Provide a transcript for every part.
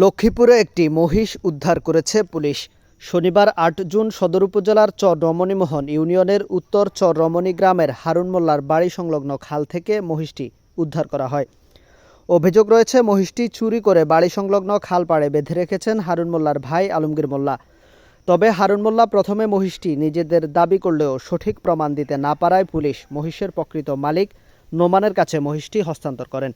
লক্ষ্মীপুরে একটি মহিষ উদ্ধার করেছে পুলিশ। শনিবার আট জুন সদর উপজেলার চর রমণীমোহন ইউনিয়নের উত্তর চর রমণী গ্রামের হারুন মোল্লার বাড়ি সংলগ্ন খাল থেকে মহিষটি উদ্ধার করা হয়। অভিযোগ রয়েছে, মহিষটি চুরি করে বাড়ি সংলগ্ন খাল পাড়ে বেঁধে রেখেছেন হারুন মোল্লার ভাই আলমগীর মোল্লা। তবে হারুন মোল্লা প্রথমে মহিষটি নিজেদের দাবি করলেও সঠিক প্রমাণ দিতে না পারায় পুলিশ মহিষের প্রকৃত মালিক নোমানের কাছে মহিষটি হস্তান্তর করেন।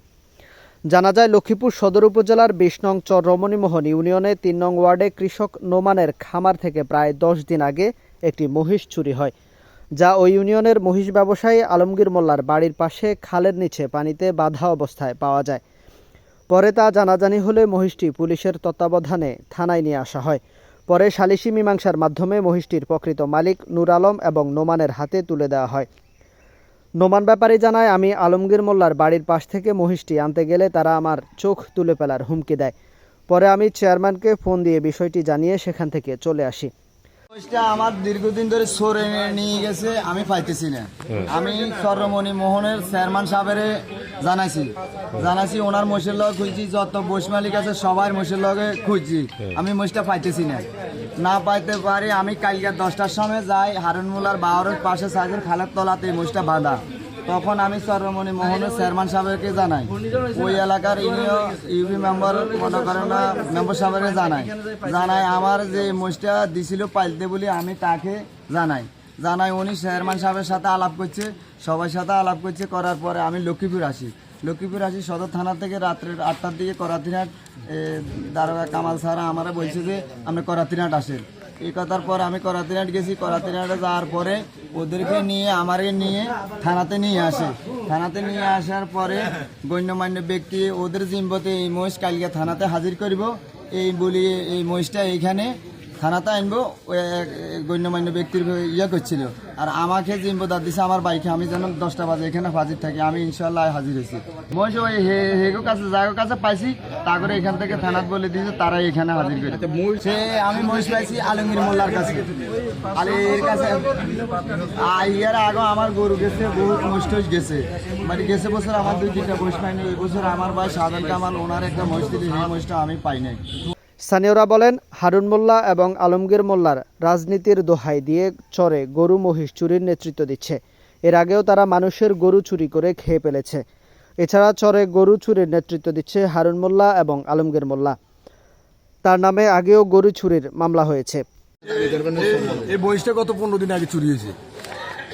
জানা যায়, লক্ষ্মীপুর সদর উপজেলার বিশ নং চর রমণীমোহন ইউনিয়নে তিন নং ওয়ার্ডে কৃষক নোমানের খামার থেকে প্রায় দশ দিন আগে একটি মহিষ চুরি হয়, যা ওই ইউনিয়নের মহিষ ব্যবসায়ী আলমগীর মোল্লার বাড়ির পাশে খালের নিচে পানিতে বাধা অবস্থায় পাওয়া যায়। পরে তা জানাজানি হলে মহিষটি পুলিশের তত্ত্বাবধানে থানায় নিয়ে আসা হয়। পরে সালিসি মীমাংসার মাধ্যমে মহিষটির প্রকৃত মালিক নুর আলম এবং নোমানের হাতে তুলে দেওয়া হয়। নোমান ব্যাপারী জানায় আমি আলমগীর মোল্লার বাড়ির পাশ থেকে মহিষটি আনতে গেলে তারা আমার চোখ তুলে ফেলার হুমকি দেয়। পরে আমি চেয়ারম্যানকে ফোন দিয়ে বিষয়টি জানিয়ে সেখান থেকে চলে আসি। মহিষটা আমার দীর্ঘদিন ধরে সরে নিয়ে গেছে আমি পাইতেছি না। আমি সর্বমণি মোহনের চেয়ারম্যান সাহেবের জানাইছি। জানাইছি ওনার মহিষের লগে খুঁজছি যত বৈশ মালিক আছে সবার মহিষের লগে খুঁজছি। আমি মহিষটা পাইতেছি না। না পাইতে পারি, আমি কালকে দশটার সময় যাই, হারুন মুলার বাহরের পাশে সাইজের খালের তলাতে এই মহিষটা বাঁধা। তখন আমি সর্বমণি মোহনের চেয়ারম্যান সাহেবকে জানাই। ওই এলাকার ইউনিও ইউপি মেম্বার মনে করেন মেম্বার সাহেবকে জানাই। জানাই আমার যে মোষটা দিছিল পাইলতে বলি আমি তাকে জানাই। জানাই উনি চেয়ারম্যান সাহেবের সাথে আলাপ করছে, সবার সাথে আলাপ করছে, করার পরে আমি লক্ষ্মীপুর আসি। লক্ষ্মীপুর আসি সদর থানা থেকে রাত্রের আটটার দিকে করাতিনাট দারোগা কামাল স্যার আমারা বলছে যে আপনি করাতিনাট আসেন। এই কথার পর আমি করাতিনাট গেছি করাতিনাটে যাওয়ার পরে ওদেরকে নিয়ে আমাকে নিয়ে থানাতে নিয়ে আসে। থানাতে নিয়ে আসার পরে গণ্যমান্য ব্যক্তি, ওদের জিম্বতে এই মহিষ কালকে থানাতে হাজির করিব। এই বলি এই মহিষটা এইখানে থানাতে আনব ওই গণ্যমান্য ব্যক্তির ইয়ে করছিল। আর আমাকে জিম্বদার দিছে আমার বাইকে আমি যেন দশটা বাজে এখানে হাজির থাকি আমি ইনশাল্লাহ হাজির হয়েছি। হে- হেগো কাছে জাগো কাছে পাইছি তারপরে এখান থেকে থানাত বলে দিয়েছে তারাই এখানে হাজির করে। সে আমি মহিষ পাইছি আলমগীর মোল্লার কাছে। আলীর কাছে ইয়ার আগে আমার গরু গেছে বহুত মহিষ টহিষ গেছে। মানে গেছে বছর আমার দুই তিনটা মহিষ পাইনি এই বছর আমার ভাই সাধারণ কামাল ওনার একটা মহিষ দিলে সেই মহিষটা আমি পাই নাই। স্থানীয়রা বলেন হারুন মোল্লা এবং আলমগীর মোল্লার রাজনীতির দোহাই দিয়ে চরে গরু মহিষ চুরির নেতৃত্ব দিচ্ছে। এর আগেও তারা মানুষের গরু চুরি করে খেয়ে ফেলেছে। এছাড়া চরে গরু চুরির নেতৃত্ব দিচ্ছে হারুন মোল্লা এবং আলমগীর মোল্লা। তার নামে আগেও গরু চুরির মামলা হয়েছে। এই বয়সটা গত পনেরো দিন আগে চুরি হয়েছে।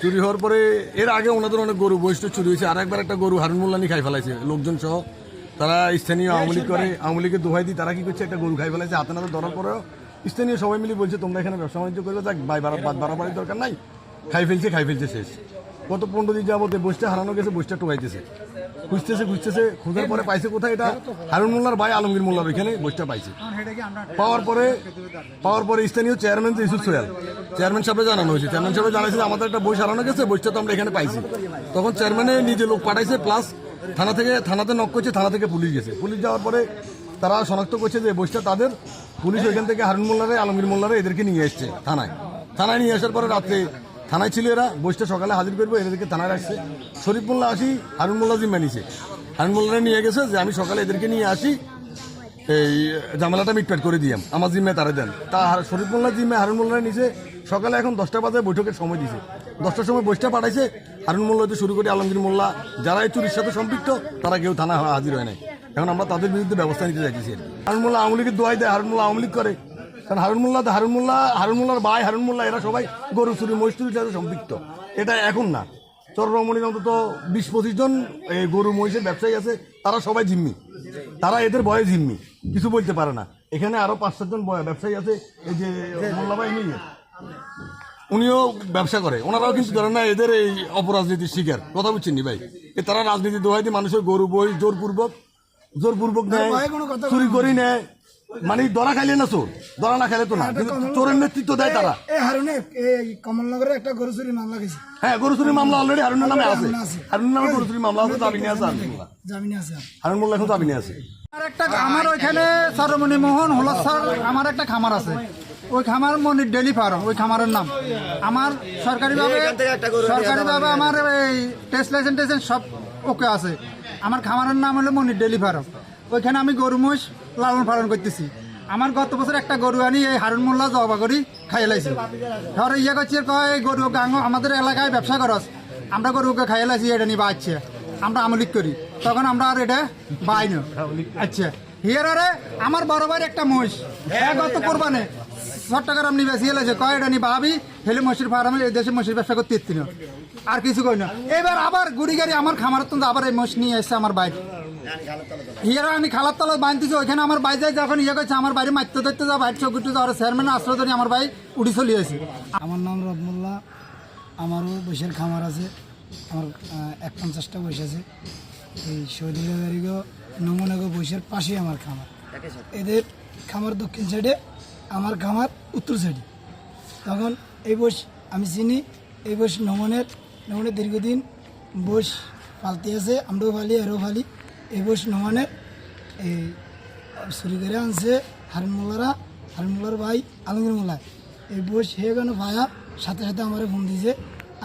চুরি হওয়ার পরে এর আগে ওনাদের অনেক গরু বয়সটা চুরি হয়েছে। আর একবার একটা গরু হারুন মোল্লা নিয়ে খাই ফেলাইছে। লোকজন সহ তারা স্থানীয় আওয়ামী লীগ করে আওয়ামী লীগের দোহাই দিয়ে তারা কি করছে? একটা গরু খাই ফেলেছে হাতে নাতে ধরার পরেও স্থানীয় সবাই মিলে বলছে তোমরা এখানে ব্যবসা বাণিজ্য করবে যাক বাই বাড়াবাড়ির দরকার নাই। খাই ফেলছে খাই ফেলছে শেষ। গত পনেরো দিন যাবত বসটা হারানো গেছে বসটা টোকাইতেছে। খুঁজতেছে খুঁজতেছে খোঁজার পরে পাইছে কোথায় এটা? হারুন মোল্লার ভাই আলমগীর মোল্লার ওইখানে বসটা পাইছে। পাওয়ার পরে পাওয়ার পরে স্থানীয় চেয়ারম্যান যে ইসুফ সোয়াল চেয়ারম্যান সাহেব জানানো হয়েছে। চেয়ারম্যান সাহেব জানাইছে আমাদের একটা বই সারানো গেছে বইটা তো আমরা এখানে পাইছি। তখন চেয়ারম্যানে নিজে লোক পাঠাইছে প্লাস থানা থেকে, থানাতে নক করছে, থানা থেকে পুলিশ গেছে পুলিশ যাওয়ার পরে তারা শনাক্ত করছে যে বইটা তাদের। পুলিশ ওইখান থেকে হারুন মোল্লারে, আলমগীর মোল্লারে এদেরকে নিয়ে এসছে থানায়। থানায় নিয়ে আসার পরে রাত্রে থানায় ছিল এরা। বইটা সকালে হাজির করব, এদেরকে থানায় রাখছে শরীফ মোল্লা আসি, হারুন মোল্লা জিম্মা নিছে হারুন মোল্লারে নিয়ে গেছে যে আমি সকালে এদেরকে নিয়ে আসি, এই ঝামেলাটা মিটপাট করে দিয়াম। আমার জিম্মায় তারা দেন। তা শরীফ মোল্লা জিম্মায় হারুন মোল্লার নিচে সকালে এখন দশটা বাজে বৈঠকের সময় দিছে। দশটার সময় বৈঠটা পাঠাইছে। হারুন মোল্লা হতে শুরু করে আলমগীর মোল্লা, যারা এই চুরির সাথে সম্পৃক্ত, তারা কেউ থানা হাজির হয় নাই। এখন আমরা তাদের বিরুদ্ধে ব্যবস্থা নিতে চাইছি হারুন মোল্লা আওয়ামী লীগের দোয়াই দেয়, হারুন মোল্লা আওয়ামী লীগ করে। কারণ হারুন মোল্লা হারুন মোল্লা, হারুন মোল্লার ভাই হারুন মোল্লা, এরা সবাই গরু চুরি, মহিষ চুরির সাথে সম্পৃক্ত। এটা এখন না। চরমণির অন্তত বিশ, পঁচিশ জন এই গরু, মহিষের ব্যবসায়ী আছে, তারা সবাই জিম্মি। তারা এদের বয়ে জিম্মি। কিছু বলতে পারে না। এখানে আরও পাঁচ সাতজন ব্যবসায়ী আছে, এই যে মোল্লাভাই মিয়ে উনিও ব্যবসা করে। ওনারাও কিন্তু ধরেন না এদের এই অপরাজনীতির শিকার। কথা বুঝছেন নি ভাই? তারা রাজনীতি দোহাই দিয়ে মানুষের গরু বই জোরপূর্বক জোরপূর্বক নেয় চুরি করি নেয়। মানে ধরা খাইলে না চোর? ধরা না খাইলে তো না। কিন্তু চোরের নেতৃত্ব দেয় তারা। এই কমলনগরে একটা গরু চুরি মামলা গেছে হ্যাঁ গরু চুরির মামলা অলরেডি হারুনের নামে আছে। হারুনের নামে গরু চুরির মামলা আছে জামিনে আছে হারুন মোল্লা। জামিনে আছে। হারুন মোল্লা এখন জামিনে আছে। আমার একটা আমার ওইখানে সরমণি মোহন হলদ স্যার আমার একটা খামার আছে। ওই খামার মনির ডেলি ফার্ম ওই খামারের নাম। আমার সরকারিভাবে সরকারিভাবে আমার এই টেস্ট লাইসেন্স টেসেন্স সব ওকে আছে। আমার খামারের নাম হলো মনির ডেলি ফার্ম। ওইখানে আমি গরু মহিষ লালন পালন করতেছি। আমার গত বছর একটা গরু আনি এই হারুন মোল্লা জবা করি খাইয়ে লাইছি। ধর ইয়ে করছে কয় এই গরু গাঙ্গ আমাদের এলাকায় ব্যবসা করস আমরা গরুকে খাইয়ে লাইছি এটা নিয়ে বাচ্চা আমরা আমলিক করি। তখন আমরা আর এটা বাই না আচ্ছা। হিয়ার আরে আমার বড় ভাইয়ের একটা মহিষ। হ্যাঁ গত কোরবানে। চট্টগ্রাম নিয়ে বেশি এলেছে কয় এটা নিয়ে ভাবি হেলে মসির ফার্মে এই দেশে মসির ব্যবসা করতে ইচ্ছি না। আর কিছু কই না। এবার আবার গুড়ি গাড়ি আমার খামার তো আবার এই মোষ নিয়ে এসছে আমার বাইরে হিয়ারা আমি খালার তলায় বাঁধতেছি ওইখানে আমার বাই যায় যখন ইয়ে করছে আমার বাড়ি মারতে ধরতে যাও বাইরে চোখ উঠতে যাও চেয়ারম্যান আশ্রয় ধরে আমার ভাই উড়ি চলে আসি। আমার নাম রবমুল্লাহ আমারও বৈশের খামার আছে আমার এক পঞ্চাশটা বৈশ আছে। এই শহীদুল্লাহ বাড়িগো নমুনাগো বৈশের পাশেই আমার খামার। এদের খামার দক্ষিণ সাইডে আমার খামার উত্তর সাইডে। তখন এই বৈশ আমি চিনি, এই বস নমনের নমনের দীর্ঘদিন বৈশ পালতে আছে, আমরাও ফালি আরও ফালি এই বৈশ নমনের, এই, চুরি করে আনছে হারমোলারা, হারমোলার ভাই আলমগীর মোল্লা। এই বই সে কেন ভায়া? সাথে সাথে আমার ফোন দিয়েছে।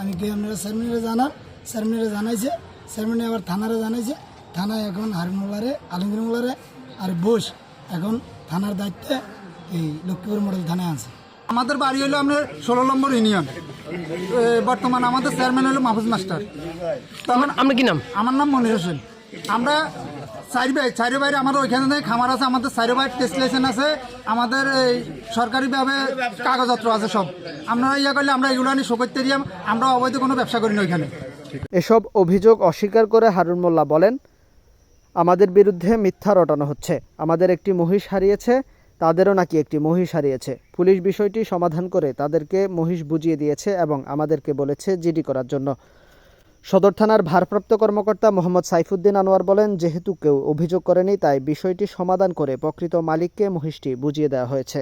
আমি কে আপনারা চেয়ারম্যানে জানান চেয়ারম্যানে জানাইছে চেয়ারম্যানে আবার থানারে জানাইছে। থানায় এখন হারমোলারে আলমগীর মোল্লারে, আর বোস এখন থানার দায়িত্বে এই লক্ষ্মীপুর মডেল থানায় আছে আমাদের বাড়ি হলো আপনার ষোলো নম্বর ইউনিয়ন। বর্তমান আমাদের চেয়ারম্যান হলো মাহফুজ মাস্টার। তখন আপনার কি নাম? আমার নাম মনির হোসেন। আমরা চারি ভাই চারি বাইরে আমাদের ওইখানে খামার আছে আমাদের চারি বাইর টেস্ট লাইসেন্স আছে আমাদের এই সরকারিভাবে কাগজপত্র আছে সব। আমরা ইয়ে করলে আমরা এগুলো আনি শো করতে দিয়াম আমরা অবৈধ কোনো ব্যবসা করি না ওইখানে। এসব অভিযোগ অস্বীকার করে হারুন মোল্লা বলেন আমাদের বিরুদ্ধে মিথ্যা রটানো হচ্ছে। আমাদের একটি মহিষ হারিয়েছে তাদেরও নাকি একটি মহিষ হারিয়েছে। পুলিশ বিষয়টি সমাধান করে তাদেরকে মহিষ বুঝিয়ে দিয়েছে এবং আমাদেরকে বলেছে জিডি করার জন্য। সদর থানার ভারপ্রাপ্ত কর্মকর্তা মোহাম্মদ সাইফুদ্দিন আনোয়ার বলেন, যেহেতু কেউ অভিযোগ করেনি, তাই বিষয়টি সমাধান করে প্রকৃত মালিককে মহিষটি বুঝিয়ে দেওয়া হয়েছে।